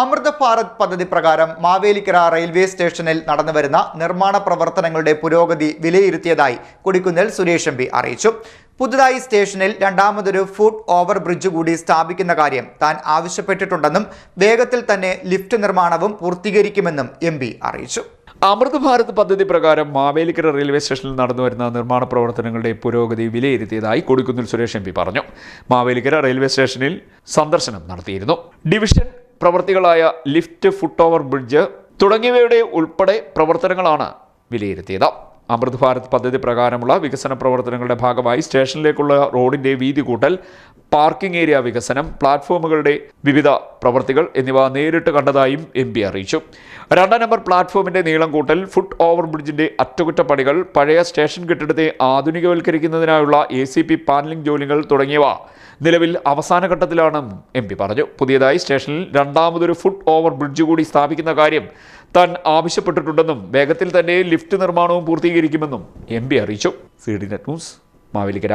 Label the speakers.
Speaker 1: അമൃത് ഭാരത് പദ്ധതി പ്രകാരം മാവേലിക്കര റെയിൽവേ സ്റ്റേഷനിൽ നടന്നുവരുന്ന നിർമ്മാണ പ്രവർത്തനങ്ങളുടെ പുരോഗതി വിലയിരുത്തിയതായി കൊടിക്കുന്നിൽ സുരേഷ് എം അറിയിച്ചു. പുതുതായി സ്റ്റേഷനിൽ രണ്ടാമതൊരു ഫുട് ഓവർ ബ്രിഡ്ജ് കൂടി സ്ഥാപിക്കുന്ന കാര്യം താൻ ആവശ്യപ്പെട്ടിട്ടുണ്ടെന്നും വേഗത്തിൽ തന്നെ ലിഫ്റ്റ് നിർമ്മാണവും പൂർത്തീകരിക്കുമെന്നും എം അറിയിച്ചു.
Speaker 2: അമൃത് ഭാരത് പദ്ധതി പ്രകാരം മാവേലിക്കര റെയിൽവേ സ്റ്റേഷനിൽ നടന്നുവരുന്ന നിർമ്മാണ പ്രവർത്തനങ്ങളുടെ പുരോഗതി വിലയിരുത്തിയതായി കൊടിക്കുന്നിൽ സുരേഷ് എം പറഞ്ഞു. മാവേലിക്കര റെയിൽവേ സ്റ്റേഷനിൽ സന്ദർശനം നടത്തിയിരുന്നു. ഡിവിഷൻ പ്രവർത്തികളായ ലിഫ്റ്റ് ഫുട് ഓവർ ബ്രിഡ്ജ് തുടങ്ങിയവയുടെ ഉൾപ്പെടെ പ്രവർത്തനങ്ങളാണ് വിലയിരുത്തിയത്. അമൃത് ഭാരത് പദ്ധതി പ്രകാരമുള്ള വികസന പ്രവർത്തനങ്ങളുടെ ഭാഗമായി സ്റ്റേഷനിലേക്കുള്ള റോഡിന്റെ വീതി കൂട്ടൽ പാർക്കിംഗ് ഏരിയ വികസനം പ്ലാറ്റ്ഫോമുകളുടെ വിവിധ പ്രവൃത്തികൾ എന്നിവ നേരിട്ട് കണ്ടതായും എം പി അറിയിച്ചു. രണ്ടാം നമ്പർ പ്ലാറ്റ്ഫോമിന്റെ നീളം കൂട്ടൽ ഫുട് ഓവർ ബ്രിഡ്ജിന്റെ അറ്റകുറ്റപ്പണികൾ പഴയ സ്റ്റേഷൻ കെട്ടിടത്തെ ആധുനികവൽക്കരിക്കുന്നതിനായുള്ള എ സി പി പാനലിംഗ് ജോലികൾ തുടങ്ങിയവ നിലവിൽ അവസാന ഘട്ടത്തിലാണെന്നും എം പി പറഞ്ഞു. പുതിയതായി സ്റ്റേഷനിൽ രണ്ടാമതൊരു ഫുട് ഓവർ ബ്രിഡ്ജ് കൂടി സ്ഥാപിക്കുന്ന കാര്യം താൻ ആവശ്യപ്പെട്ടിട്ടുണ്ടെന്നും വേഗത്തിൽ തന്നെ ലിഫ്റ്റ് നിർമ്മാണവും പൂർത്തീകരിക്കുമെന്നും എം പി അറിയിച്ചു. C D net news Mavelikkara.